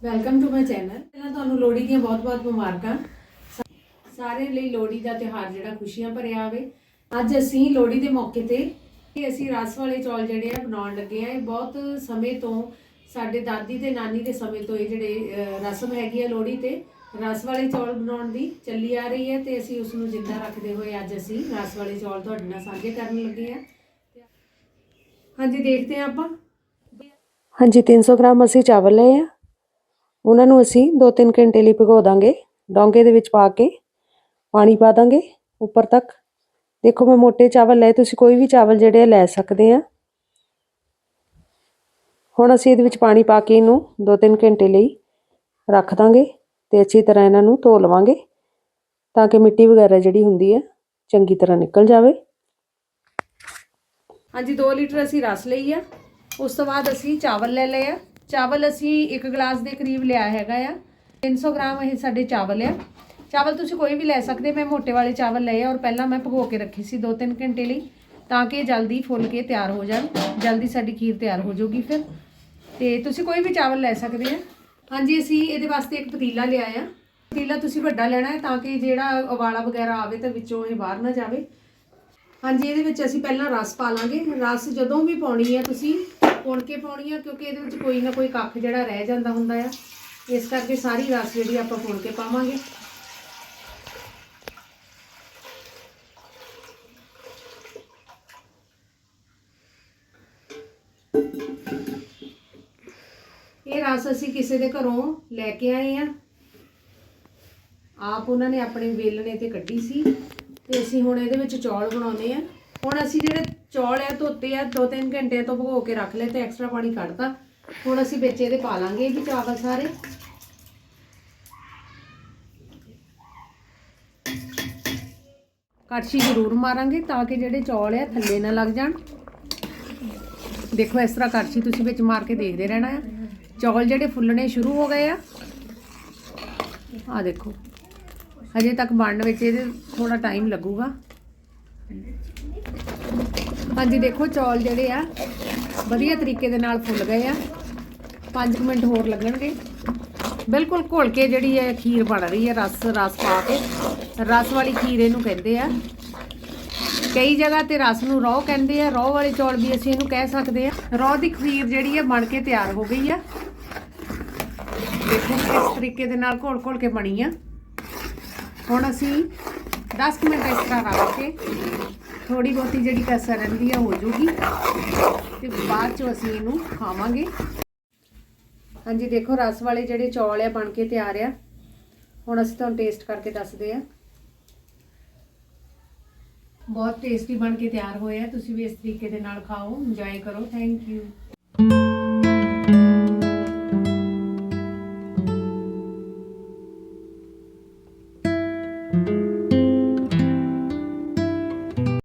Welcome to my channel ਪਹਿਲਾਂ ਤੁਹਾਨੂੰ ਲੋਹੜੀ ਦੀਆਂ ਬਹੁਤ-ਬਹੁਤ ਮੁਬਾਰਕਾਂ। ਸਾਰੇ ਲਈ ਲੋਹੜੀ ਦਾ ਤਿਉਹਾਰ ਜਿਹੜਾ ਖੁਸ਼ੀਆਂ ਭਰਿਆ ਆਵੇ। ਅੱਜ ਅਸੀਂ ਲੋਹੜੀ ਦੇ ਮੌਕੇ ਤੇ ਇਹ ਅਸੀਂ ਰਸ ਵਾਲੇ ਚੌਲ ਜਿਹੜੇ ਆ ਬਣਾਉਣ ਲੱਗੇ ਆ। ਇਹ ਬਹੁਤ ਸਮੇਂ ਤੋਂ ਸਾਡੇ ਦਾਦੀ ਤੇ ਨਾਨੀ ਦੇ ਸਮੇਂ ਤੋਂ ਇਹ ਜਿਹੜੇ ਰਸਮ ਹੈਗੀ ਆ ਲੋਹੜੀ ਤੇ, ਰਸ ਵਾਲੇ ਚੌਲ ਬਣਾਉਣ ਦੀ ਚੱਲੀ ਆ ਰਹੀ ਹੈ ਤੇ ਅਸੀਂ ਉਸ ਨੂੰ ਜਿੰਦਾ ਰੱਖਦੇ ਹੋਏ ਅੱਜ ਅਸੀਂ ਰਸ ਵਾਲੇ ਚੌਲ ਤੁਹਾਡੇ ਨਾਲ ਸਾਂਝੇ ਕਰਨ ਲੱਗੇ ਆ। ਹਾਂਜੀ, ਦੇਖਦੇ ਆ ਆਪਾਂ। ਹਾਂਜੀ 300 ਗ੍ਰਾਮ ਅਸੀਂ ਚਾਵਲ ਲਏ ਆ। ਉਹਨਾਂ ਨੂੰ ਅਸੀਂ 2-3 ਘੰਟੇ ਲਈ ਭਿਗੋ ਦਾਂਗੇ। ਡੋਂਗੇ ਦੇ ਵਿੱਚ ਪਾ ਕੇ ਪਾਣੀ ਪਾ ਦਾਂਗੇ ਉੱਪਰ ਤੱਕ। ਦੇਖੋ, ਮੈਂ ਮੋٹے ਚਾਵਲ ਲਏ, ਤੁਸੀਂ ਕੋਈ ਵੀ ਚਾਵਲ ਜਿਹੜੇ ਆ ਲੈ ਸਕਦੇ ਆ। ਹੁਣ ਅਸੀਂ ਇਹਦੇ ਵਿੱਚ ਪਾਣੀ ਪਾ ਕੇ ਇਹਨੂੰ 2-3 ਘੰਟੇ ਲਈ ਰੱਖ ਦਾਂਗੇ ਤੇ ਅੱਛੀ ਤਰ੍ਹਾਂ ਇਹਨਾਂ ਨੂੰ ਧੋ ਲਵਾਂਗੇ ਤਾਂ ਕਿ ਮਿੱਟੀ ਵਗੈਰਾ ਜਿਹੜੀ ਹੁੰਦੀ ਹੈ ਚੰਗੀ ਤਰ੍ਹਾਂ ਨਿਕਲ ਜਾਵੇ। ਹਾਂਜੀ 2 ਲੀਟਰ ਅਸੀਂ ਰਸ ਲਈ ਆ। ਉਸ ਤੋਂ ਬਾਅਦ ਅਸੀਂ ਚਾਵਲ ਲੈ ਲਏ ਆ। ਚਾਵਲ ਅਸੀਂ 1 ਗਲਾਸ ਦੇ ਕਰੀਬ ਲਿਆ ਹੈਗਾ ਆ। 300 ਗ੍ਰਾਮ ਇਹ ਸਾਡੇ ਚਾਵਲ ਆ। ਚਾਵਲ ਤੁਸੀਂ ਕੋਈ ਵੀ ਲੈ ਸਕਦੇ, ਮੈਂ ਮੋਟੇ ਵਾਲੇ ਚਾਵਲ ਲਏ ਆ ਔਰ ਪਹਿਲਾਂ ਮੈਂ ਭਗੋ ਕੇ ਰੱਖੇ ਸੀ 2-3 ਘੰਟੇ ਲਈ, ਤਾਂ ਕਿ ਜਲਦੀ ਫੁੱਲ ਕੇ ਤਿਆਰ ਹੋ ਜਾਣ। ਜਲਦੀ ਸਾਡੀ ਖੀਰ ਤਿਆਰ ਹੋ ਜਾਊਗੀ ਫਿਰ। ਤੇ ਤੁਸੀਂ ਕੋਈ ਵੀ ਚਾਵਲ ਲੈ ਸਕਦੇ ਆ। ਹਾਂਜੀ, ਅਸੀਂ ਇਹਦੇ ਵਾਸਤੇ ਇੱਕ ਪਤੀਲਾ ਲਿਆ ਆ। ਪਤੀਲਾ ਤੁਸੀਂ ਵੱਡਾ ਲੈਣਾ ਹੈ ਤਾਂ ਕਿ ਜਿਹੜਾ ਉਬਾਲਾ ਵਗੈਰਾ ਆਵੇ ਤਾਂ ਵਿੱਚੋਂ ਇਹ ਬਾਹਰ ਨਾ ਜਾਵੇ। ਹਾਂਜੀ, ਇਹਦੇ ਵਿੱਚ ਅਸੀਂ ਪਹਿਲਾਂ ਰਸ ਪਾ ਲਾਂਗੇ। ਰਸ ਜਦੋਂ ਵੀ ਪਾਉਣੀ ਹੈ ਤੁਸੀਂ ਪੁਣ ਕੇ ਪਾਉਣੀ ਆ ਕਿਉਂਕਿ ਇਹਦੇ ਵਿੱਚ ਕੋਈ ਨਾ ਕੋਈ ਕੱਖ ਜਿਹੜਾ ਰਹਿ ਜਾਂਦਾ ਹੁੰਦਾ ਆ। ਇਸ ਕਰਕੇ ਸਾਰੀ ਰਸ ਜਿਹੜੀ ਆਪਾਂ ਪੁਣ ਕੇ ਪਾਵਾਂਗੇ। ਇਹ ਰਸ ਅਸੀਂ ਕਿਸੇ ਦੇ ਘਰੋਂ ਲੈ ਕੇ ਆਏ ਆ। ਆਪ ਉਹਨਾਂ ਨੇ ਆਪਣੇ ਵੇਲਣੇ ਤੇ ਕੱਢੀ ਸੀ। ਤੇ ਅਸੀਂ ਹੁਣ ਇਹਦੇ ਵਿੱਚ ਚੌਲ ਬਣਾਉਨੇ ਆ। ਹੁਣ ਅਸੀਂ ਜਿਹੜੇ ਚੌਲ ਆ, ਧੋਤੇ ਆ 2-3 ਘੰਟੇ ਤੋਂ ਭਗੋ ਕੇ ਰੱਖ ਲਏ ਤੇ ਐਕਸਟਰਾ ਪਾਣੀ ਕੱਢਤਾ। ਹੁਣ ਅਸੀਂ ਵਿੱਚ ਇਹਦੇ ਪਾ ਲਾਂਗੇ ਇਹ ਵੀ ਚਾਵਲ ਸਾਰੇ। ਕੜਛੀ ਜ਼ਰੂਰ ਮਾਰਾਂਗੇ ਤਾਂ ਕਿ ਜਿਹੜੇ ਚੌਲ ਆ, ਥੱਲੇ ਨਾ ਲੱਗ ਜਾਣ। ਦੇਖੋ ਇਸ ਤਰ੍ਹਾਂ ਕੜਛੀ ਤੁਸੀਂ ਵਿੱਚ ਮਾਰ ਕੇ ਦੇਖਦੇ ਰਹਿਣਾ ਆ। ਚੌਲ ਜਿਹੜੇ ਫੁੱਲਣੇ ਸ਼ੁਰੂ ਹੋ ਗਏ ਆ। ਆ ਦੇਖੋ। ਹਜੇ ਤੱਕ ਬਣਨ ਵਿੱਚ ਇਹਦੇ ਥੋੜਾ ਟਾਈਮ ਲੱਗੂਗਾ। ਹਾਂਜੀ, ਦੇਖੋ ਚੌਲ ਜਿਹੜੇ ਆ, ਵਧੀਆ ਤਰੀਕੇ ਦੇ ਨਾਲ ਫੁੱਲ ਗਏ ਆ। 5 ਮਿੰਟ ਹੋਰ ਲੱਗਣਗੇ। ਬਿਲਕੁਲ ਘੋਲ ਕੇ ਜਿਹੜੀ ਹੈ ਖੀਰ ਬਣ ਰਹੀ ਹੈ ਰਸ ਰਸ ਪਾ ਕੇ। ਰਸ ਵਾਲੀ ਖੀਰ ਇਹਨੂੰ ਕਹਿੰਦੇ ਆ। ਕਈ ਜਗ੍ਹਾ ਤੇ ਰਸ ਨੂੰ ਰੋਹ ਕਹਿੰਦੇ ਆ। ਰੋਹ ਵਾਲੇ ਚੌਲ ਵੀ ਅਸੀਂ ਇਹਨੂੰ ਕਹਿ ਸਕਦੇ ਆ। ਰੋਹ ਦੀ ਖੀਰ ਜਿਹੜੀ ਹੈ ਬਣ ਕੇ ਤਿਆਰ ਹੋ ਗਈ ਆ। ਦੇਖੋ ਕਿਸ ਤਰੀਕੇ ਦੇ ਨਾਲ ਘੋਲ ਘੋਲ ਕੇ ਬਣੀ ਆ। ਹੁਣ ਅਸੀਂ 10 ਮਿੰਟ ਇਸ ਤਰ੍ਹਾਂ ਰੱਖ ਕੇ ਥੋੜੀ ਬਹੁਤੀ ਜਿਹੜੀ ਕਸਰ ਰਹਿੰਦੀ ਆ ਹੋ ਜਾਊਗੀ। ਤੇ ਬਾਅਦ 'ਚੋਂ ਅਸੀਂ ਇਹਨੂੰ ਖਾਵਾਂਗੇ। ਹਾਂਜੀ, ਦੇਖੋ, ਰਸ ਵਾਲੇ ਜਿਹੜੇ ਚੌਲ ਆ ਬਣ ਕੇ ਤਿਆਰ ਆ। ਹੁਣ ਅਸੀਂ ਤੁਹਾਨੂੰ ਟੇਸਟ ਕਰਕੇ ਦੱਸਦੇ ਆ। ਬਹੁਤ ਟੇਸਟੀ ਬਣ ਕੇ ਤਿਆਰ ਹੋਏ ਆ। ਤੁਸੀਂ ਵੀ ਇਸ ਤਰੀਕੇ ਦੇ ਨਾਲ ਖਾਓ। ਇੰਜੋਏ ਕਰੋ। Thank you